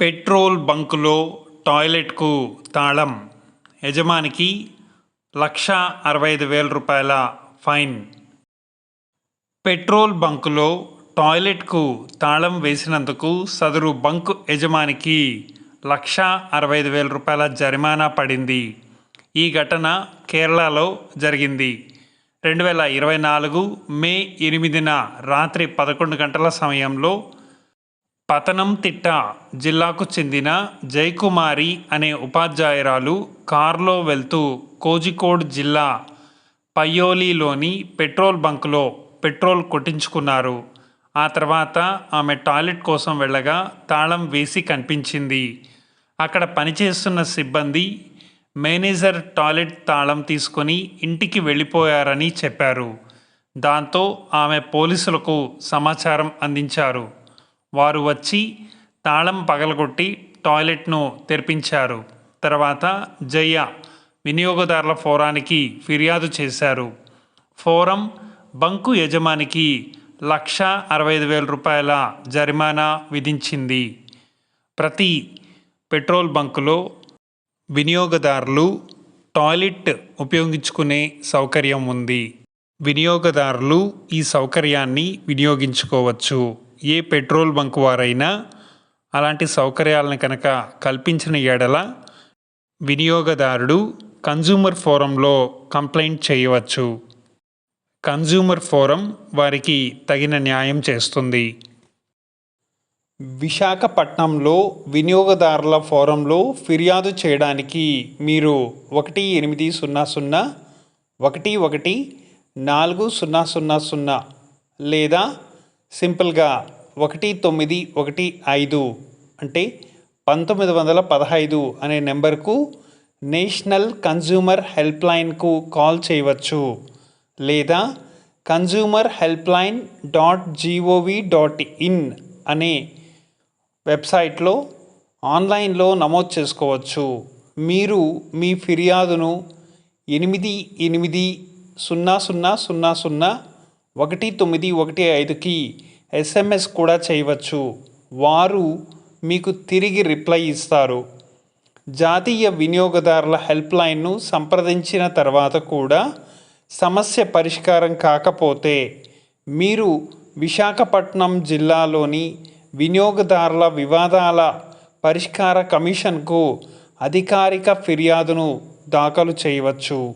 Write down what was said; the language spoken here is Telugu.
పెట్రోల్ బంకులో టాయిలెట్కు తాళం. యజమానికి లక్ష అరవై ఐదు వేల రూపాయల ఫైన్. పెట్రోల్ బంకులో టాయిలెట్కు తాళం వేసినందుకు సదరు బంకు యజమానికి లక్ష అరవై ఐదు వేల రూపాయల జరిమానా పడింది. ఈ ఘటన కేరళలో జరిగింది. రెండు వేల ఇరవై నాలుగు మే ఎనిమిదిన రాత్రి పదకొండు గంటల సమయంలో పతనంతిట్ట జిల్లాకు చెందిన జయకుమారి అనే ఉపాధ్యాయురాలు కారులో వెళ్తూ కోజికోడ్ జిల్లా పయ్యోలీలోని పెట్రోల్ బంకులో పెట్రోల్ కొట్టించుకున్నారు. ఆ తర్వాత ఆమె టాయిలెట్ కోసం వెళ్ళగా తాళం వేసి కనిపించింది. అక్కడ పనిచేస్తున్న సిబ్బంది మేనేజర్ టాయిలెట్ తాళం తీసుకొని ఇంటికి వెళ్ళిపోయారని చెప్పారు. దాంతో ఆమె పోలీసులకు సమాచారం అందించారు. వారు వచ్చి తాళం పగలగొట్టి టాయిలెట్ను తెరిపించారు. తర్వాత జయ వినియోగదారుల ఫోరానికి ఫిర్యాదు చేశారు. ఫోరం బంకు యజమానికి లక్ష అరవై ఐదు వేల రూపాయల జరిమానా విధించింది. ప్రతి పెట్రోల్ బంకులో వినియోగదారులు టాయిలెట్ ఉపయోగించుకునే సౌకర్యం ఉంది. వినియోగదారులు ఈ సౌకర్యాన్ని వినియోగించుకోవచ్చు. ఏ పెట్రోల్ బంక్ వారైనా అలాంటి సౌకర్యాలను కనుక కల్పించిన ఎడల వినియోగదారుడు కన్జ్యూమర్ ఫోరంలో కంప్లైంట్ చేయవచ్చు. కన్జ్యూమర్ ఫోరం వారికి తగిన న్యాయం చేస్తుంది. విశాఖపట్నంలో వినియోగదారుల ఫోరంలో ఫిర్యాదు చేయడానికి మీరు ఒకటి ఎనిమిది సున్నా సున్నా ఒకటి ఒకటి నాలుగు సున్నా సున్నా సున్నా లేదా సింపుల్గా ఒకటి తొమ్మిది ఒకటి ఐదు అంటే పంతొమ్మిది వందల పదహైదు అనే నెంబర్కు నేషనల్ కన్జ్యూమర్ హెల్ప్లైన్కు కాల్ చేయవచ్చు లేదా consumer helpline dot G O V dot in అనే వెబ్సైట్లో ఆన్లైన్లో నమోదు చేసుకోవచ్చు. మీరు మీ ఫిర్యాదును ఎనిమిది ఎనిమిది సున్నా సున్నా సున్నా సున్నా ఒకటి తొమ్మిది ఒకటి ఐదుకి ఎస్ఎంఎస్ కూడా చేయవచ్చు. వారు మీకు తిరిగి రిప్లై ఇస్తారు. జాతీయ వినియోగదారుల హెల్ప్ లైన్ను సంప్రదించిన తర్వాత కూడా సమస్య పరిష్కారం కాకపోతే మీరు విశాఖపట్నం జిల్లాలోని వినియోగదారుల వివాదాల పరిష్కార కమిషన్కు అధికారిక ఫిర్యాదును దాఖలు చేయవచ్చు.